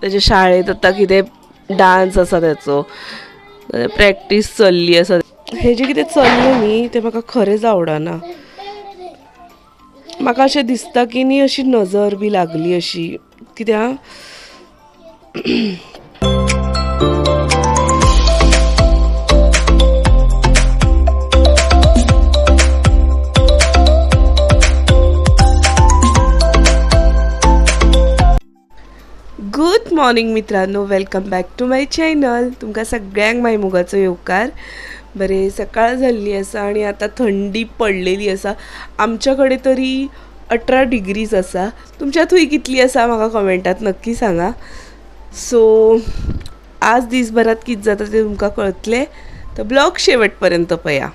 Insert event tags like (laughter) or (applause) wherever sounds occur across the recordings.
त्याच्या शाळेत आतां कितें डान्स आसा तेचो प्रॅक्टीस म्हणजे चल्ली आसा हे जे कितें चल्लें न्ही तें म्हाका खरेंच आवडना. म्हाका अशें दिसता की न्ही अशी नजर बी लागली अशी. कित्याक मॉर्निंग मित्रांनो. Welcome back to my channel तुमकां सगळ्यांक माय मुगाचो येवकार. बरे सकाळ जाल्ली आसा आनी आतां थंडी पडलेली आसा. आमच्या कडेन तरी अठरा डिग्रीज आसा. तुमच्या थंय कितली आसा म्हाका कमेंटात नक्की सांगा. सो आज दिसभरात कितें जाता तें तुमकां कळतले. तर ब्लॉग शेवट पर्यंत पया.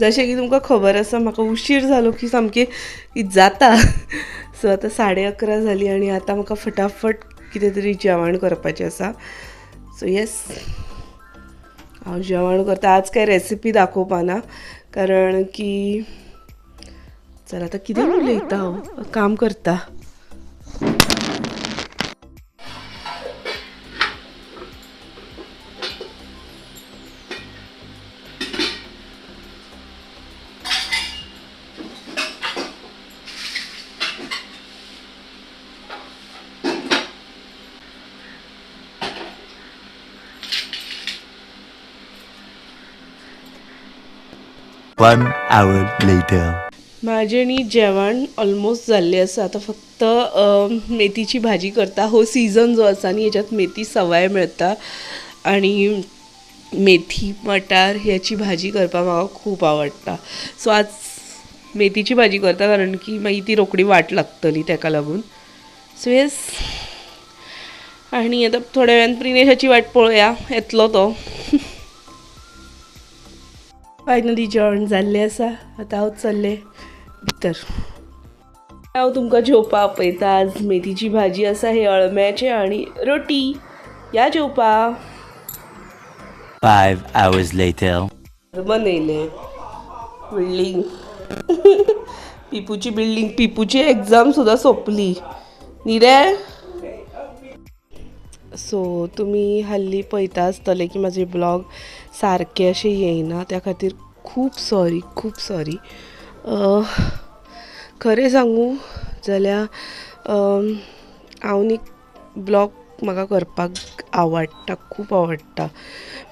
जशें की तुमकां खबर आसा म्हाका उशीर जालो की सामकें जाता. (laughs) सो आतां साडे अकरा जाली आनी आतां म्हाका फटाफट कितें तरी जेवण करपाचें आसा सो येस हांव जेवण करता. आज कांय रेसिपी दाखोवपाना कारण की चल आतां कितें उलयता हांव काम करता. वन आवर लेटर माझे न्ही जेवण ऑलमोस्ट जाल्लें आसा आतां फक्त मेथीची भाजी करता. हो सीझन जो आसा न्ही हेच्यात मेथी सवाय मेळटा आनी मेथी मटार ह्याची भाजी करपाक म्हाका खूब आवडटा सो आज मेथीची भाजी करता कारण की मागीर ती रोखडी वाट लागतली ताका लागून. सो येस आनी आतां थोड्या वेळान प्रिनेशाची वाट पळोवया येतलो तो. फायनली जेवण जाल्लें आसा आतां हांव चल्लें. भितर हांव तुमकां जेवपा आपयता. आज मेथीची भाजी आसा हे अळम्याचें आनी रोटी. या जेवपा. Hours later. बनयलें बिल्डींग (laughs) पिपूची बिल्डींग पिपूची एग्जाम सुद्दां सोंपली. न्ही रे? सो तुमी हाल्ली पळयता आसतले की म्हाजे ब्लॉग सारके अशें येयना त्या खातीर खूब सॉरी खूब सॉरी खरें सांगू जाल्यार हांव न्ही ब्लॉग म्हाका करपाक आवडटा खूब आवडटा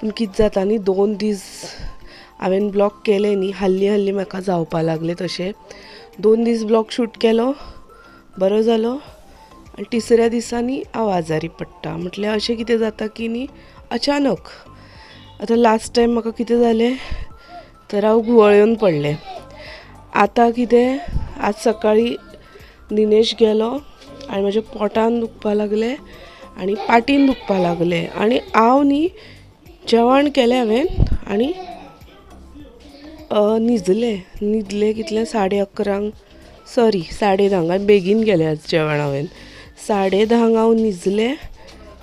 पूण कितें जाता न्ही दोन दीस हांवें ब्लॉग केले न्ही हल्ली हल्ली म्हाका जावपा लागले तशें. दोन दीस ब्लॉग शूट केलो बरो जालो आनी तिसऱ्या दिसांनी हांव आजारी पडटा. म्हटल्यार अशें कितें जाता की न्ही अचानक आतां लास्ट टायम म्हाका कितें जालें तर हांव घुंवळ्योन पडलें. आतां कितें? आज सकाळी दिनेश गेलो आनी म्हज्या पोटान दुखपा लागलें आनी पाटीन दुखपा लागलें. आनी हांव न्ही जेवण केलें हांवें आनी न्हिजलें न्हिदलें कितलें? साडे अकरांक सॉरी साडे धांक बेगीन गेलें आज जेवण हांवें साडे धांक हांव न्हिजलें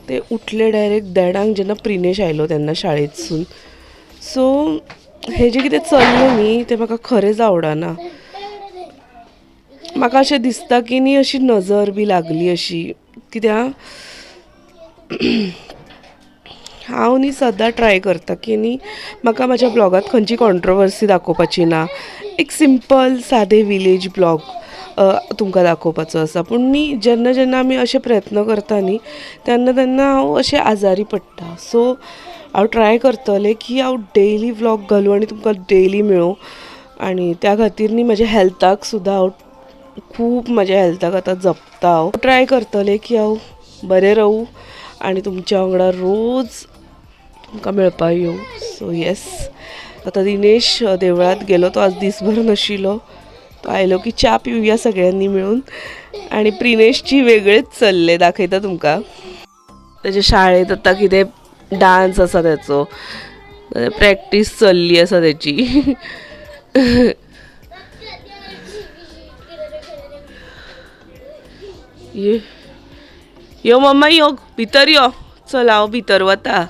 ते उठले डायरेक्ट देडांक जेन्ना प्रिनेश आयलो तेन्ना शाळेंतसून. सो हें जें कितें चल्लें न्ही तें म्हाका खरेंच आवडना. म्हाका अशें दिसता की न्ही अशी नजर बी लागली अशी. कित्याक (clears throat) हांव न्ही सदां ट्राय करता की न्ही म्हाका म्हाज्या ब्लॉगांत खंयची कॉन्ट्रोवर्सी दाखोवपाची ना. एक सिंपल सादें विलेज ब्लॉग तुमकां दाखोवपाचो आसा. पूण न्ही जेन्ना जेन्ना आमी अशे प्रयत्न करता न्ही तेन्ना तेन्ना हांव अशें आजारी पडटा. सो हांव ट्राय करतलें की हांव डेली व्लॉग घालूं आनी तुमकां डेली मेळूं. आनी त्या खातीर न्ही म्हज्या हेल्थाक सुद्दां हांव खूब म्हज्या हेल्थाक आतां जपता. हांव ट्राय करतलें की हांव बरें रावूं आनी तुमच्या वांगडा रोज तुमकां मेळपाक येवं सो येस आतां दिनेश देवळांत गेलो तो आज दीसभर नाशिल्लो आयलो की च्या पिवया सगळ्यांनी मेळून. आनी प्रिनेशची वेगळेच चल्ले दाखयता तुमकां. त्याच्या शाळेत आतां कितें डान्स आसा तेचो प्रॅक्टीस चल्ली आसा तेची ये. यो मम्मा यो भितर यो. चल हांव भितर वता.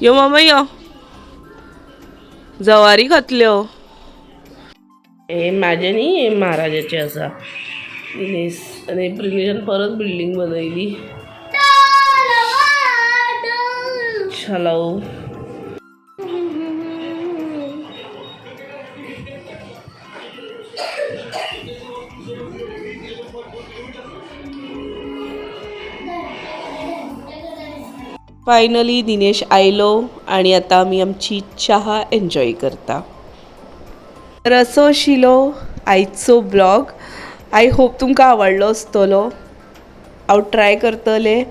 यो मम्मा यो. जवारी खातल्यो. हे म्हाजे न्ही हे महाराजाचे आसा इनेस आणि परत बिल्डिंग बनवली. छलाव फायनली दिनेश आयलो आणि आता आम्ही आमची चहा एन्जॉय करता. तर असो आशिल्लो आयचो ब्लॉग. आय होप तुमकां आवडलो आसतलो हांव ट्राय करतलें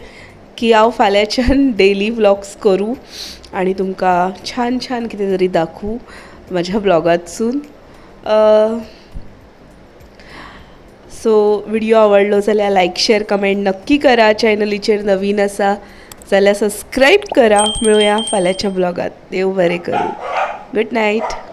की हांव फाल्यांच्यान डेली (laughs) व्लॉग्स करूं आनी तुमकां छान छान कितें तरी दाखवूं म्हज्या ब्लॉगांतसून सो व्हिडिओ आवडलो जाल्यार लायक शेअर कमेंट नक्की करा. चॅनलीचेर नवीन आसा जाल्यार सबस्क्राईब करा. मेळुया फाल्यांच्या ब्लॉगात देव बरें करूं. Good night